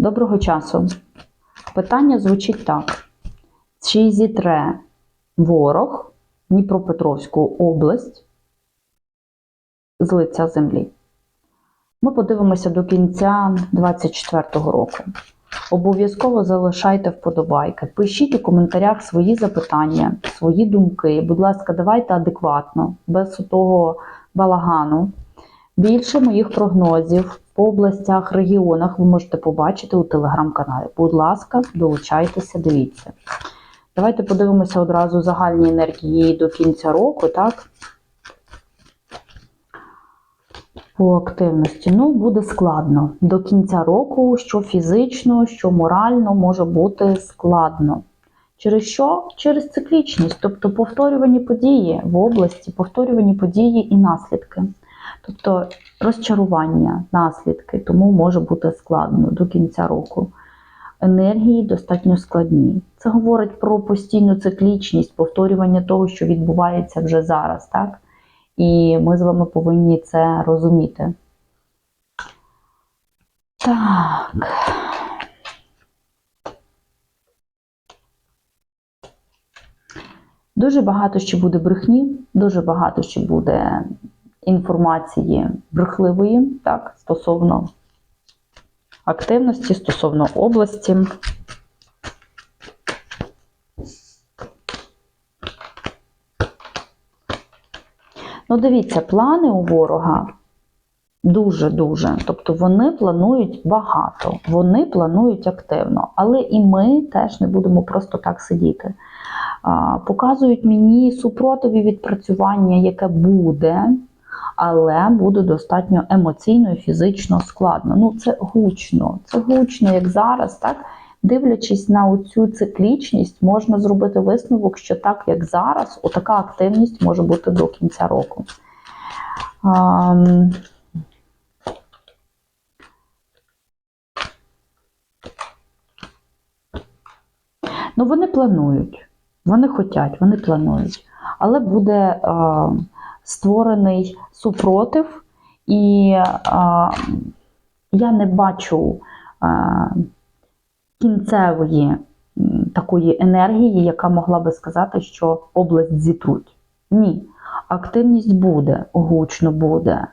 Доброго часу. Питання звучить так: чи зітре ворог Дніпропетровську область з лиця землі? Ми подивимося до кінця 2024 року. Обов'язково залишайте вподобайки. Пишіть у коментарях свої запитання, свої думки. Будь ласка, давайте адекватно, без того балагану. Більше моїх прогнозів по областях, регіонах ви можете побачити у телеграм-каналі. Будь ласка, долучайтеся, дивіться. Давайте подивимося одразу загальні енергії до кінця року, так? По активності. Ну, буде складно. До кінця року, що фізично, що морально може бути складно. Через що? Через циклічність, тобто повторювані події в області, повторювані події і наслідки. Тобто розчарування, наслідки, тому може бути складно до кінця року. Енергії достатньо складні. Це говорить про постійну циклічність, повторювання того, що відбувається вже зараз, так? І ми з вами повинні це розуміти. Так. Дуже багато ще буде брехні, дуже багато ще буде інформації брехливої, так, стосовно активності, стосовно області. Ну, дивіться, плани у ворога дуже-дуже. Тобто вони планують багато, вони планують активно, але і ми теж не будемо просто так сидіти. Показують мені супротиві відпрацювання, яке буде, але буде достатньо емоційно і фізично складно. Ну, це гучно, це гучно, як зараз, так? Дивлячись на цю циклічність, можна зробити висновок, що так як зараз, отака активність може бути до кінця року. Ам, Ну, вони планують, вони хочуть, вони планують. Але буде е, створений супротив, і е, я не бачу е, кінцевої такої енергії, яка могла би сказати, що область зітруть. Ні. Активність буде, гучно буде.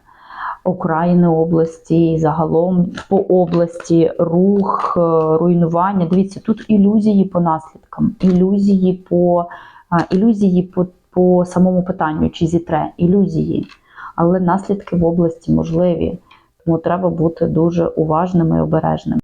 Окраїни області, загалом по області, рух, е, руйнування. Дивіться, тут ілюзії по наслідкам, ілюзії по а, ілюзії по, по самому питанню, чи зітре, ілюзії. Але наслідки в області можливі, тому треба бути дуже уважними і обережними.